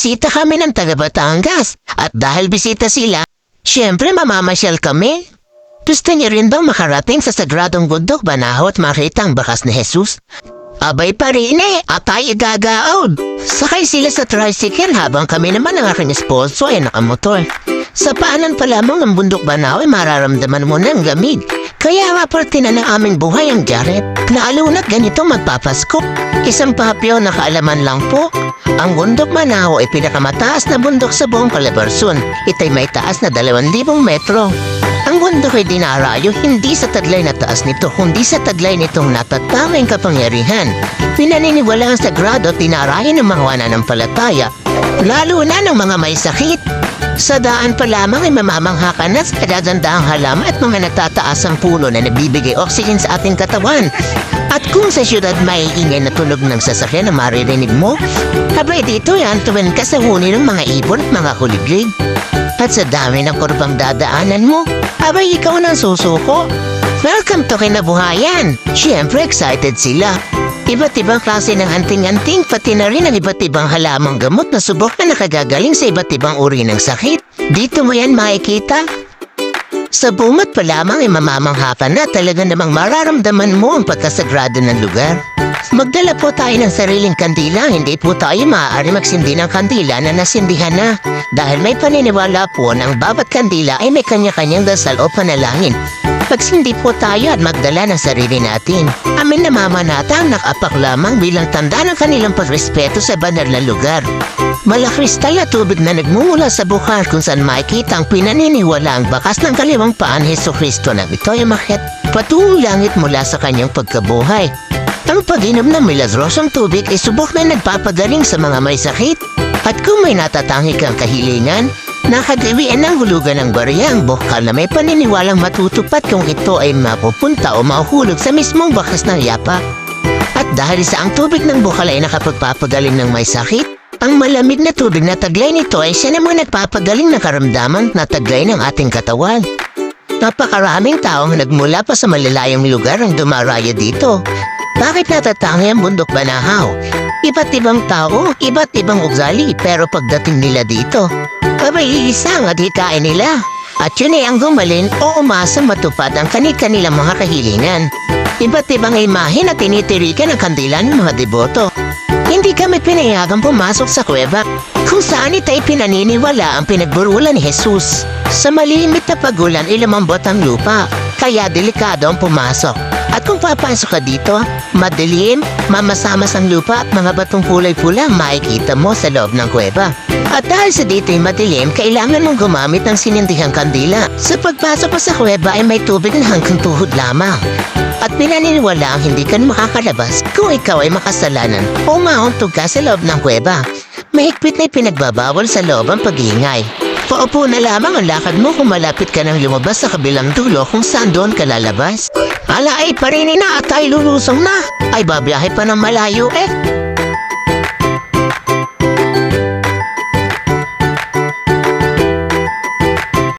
bisita kami ng taga Batangas. At dahil bisita sila, syempre mamamasyal kami. Gusto niyo rin bang makarating sa sagradong bundok Banahaw at makita ang bakas ni Jesus? Abay pa rin eh, at tayo gagaod. Sakay sila sa tricycle habang kami naman ang aking esposo ay nakamotor. Sa paanan pa lamang ng bundok Banahaw ay mararamdaman mo ng lamig. Kaya nga parte na ng aming buhay ang Jared. Naalunat ganito magpapasko. Isang papyo na kaalaman lang po. Ang bundok Manaho ay pinakamataas na bundok sa buong Calabarzon. Ito'y may taas na 2,000 metro. Ang bundok ay dinarayo hindi sa taglay na taas nito, kundi sa taglay nitong natatamang kapangyarihan. Pinaniniwala ang sagrado at dinarayo ng mga wananampalataya, lalo na ng mga may sakit. Sa daan pa lamang ay mamamangha ka na sa dadandahang halaman at mga natataasang puno na nabibigay oxygen sa ating katawan. At kung sa syudad may ingay na tunog ng sasakyan na maririnig mo, abay dito yan tuwin ka sa huni ng mga ibon at mga kuliglig. At sa dami ng kurbang dadaanan mo, abay ikaw nang susuko. Welcome to Kinabuhayan! Siyempre excited sila. Iba't ibang klase ng anting-anting, pati na rin ang iba't ibang halamang gamot na subok na nakagagaling sa iba't ibang uri ng sakit. Dito mo yan makikita. Sa bumat pa lamang ay mamamangha ka na talaga namang mararamdaman mo ang pagkasagrado ng lugar. Magdala po tayo ng sariling kandila, hindi po tayo maaari magsindi ng kandila na nasindihan na. Dahil may paniniwala po ang bawat kandila ay may kanya-kanyang dasal o panalangin. Pagsindi po tayo at magdala ng sarili natin. Amin namamanata ang nakapak lamang bilang tanda ng kanilang pagrespeto sa banal na lugar. Malakristal na tubig na nagmumula sa bukar kung saan makikita ang pinaniniwala ang bakas ng kaliwang paan Heso Kristo na ito ay makit patungong langit mula sa kanyang pagkabuhay. Ang pag-inom ng milagrosong tubig ay subok na nagpapagaling sa mga may sakit. At kung may natatangi kang kahilingan, nakagawian ng hulugan ng barya ang bukal na may paniniwalang matutupad kung ito ay mapupunta o mahuhulog sa mismong bakas ng yapa. At dahil sa ang tubig ng bukal ay nakapagpapagaling ng may sakit, ang malamig na tubig na taglay nito ay siya namang nagpapagaling ng karamdaman na taglay ng ating katawan. Napakaraming taong nagmula pa sa malalayong lugar ang dumaraya dito. Bakit natatangi ang bundok banahaw? Iba't ibang tao, iba't ibang ugali, pero pagdating nila dito, abay isa ang adhikain nila. At yun ay ang gumalin o umasa matupad ang kanil-kanilang mga kahilingan. Iba't ibang imahe na tinitirikan ng kandila ng mga deboto. Hindi kami pinayagang pumasok sa kuweba kung saan ito'y pinaniniwala ang pinagburulan ni Jesus. Sa malimit na pagulan ilamambot ang lupa, kaya delikado ang pumasok. At kung papasok ka dito, madilim, mamasamas ang lupa at mga batong kulay-pula makikita mo sa loob ng kuweba. At dahil sa dito'y madilim, kailangan mong gumamit ng sinindihang kandila. Sa pagpasok mo sa kuweba ay may tubig na hanggang tuhod lamang. At pinaniniwala ang hindi ka makakalabas kung ikaw ay makasalanan o mauntog ka sa loob ng kuweba. Mahigpit na ipinagbabawal sa loob ang pag-iingay. Paupo na lamang ang lakad mo kung malapit ka nang lumabas sa kabilang dulo kung saan doon ka lalabas. Ala ay parinin na at tayo lulusong na. Ay babiyahe pa ng malayo eh.